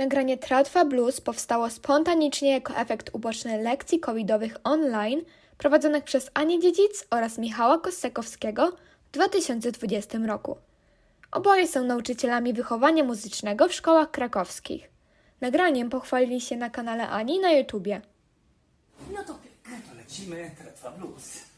Nagranie Tratwa Blues powstało spontanicznie jako efekt uboczny lekcji covidowych online prowadzonych przez Anię Dziedzic oraz Michała Kosakowskiego w 2020 roku. Oboje są nauczycielami wychowania muzycznego w szkołach krakowskich. Nagraniem pochwalili się na kanale Ani na YouTubie. No to pięknie, to lecimy, Tretwa Blues.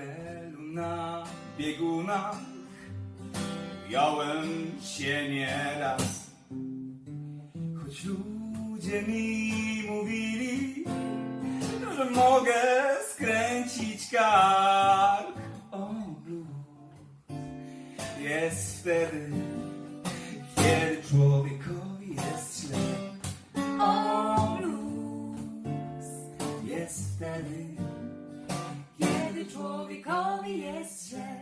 Fotelu na biegunach Jąłem się nieraz. Choć ludzie mi mówili Że mogę skręcić kark. O, blues. Jest wtedy Kiedy człowiekowi człowiekowi jest źle.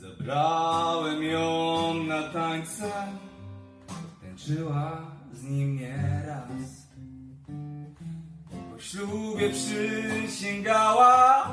Zabrałem ją na tańce, tańczyła z nim nieraz. Po ślubie przysięgała,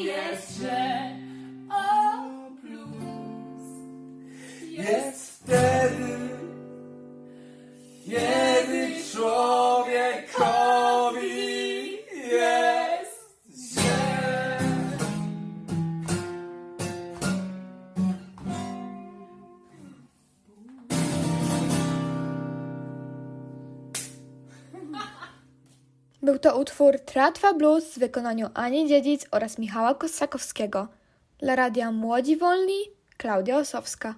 jest źle. O, blues jest Był to utwór Tratwa Blues w wykonaniu Ani Dziedzic oraz Michała Kosakowskiego. Dla radia Młodzi Wolni, Klaudia Osowska.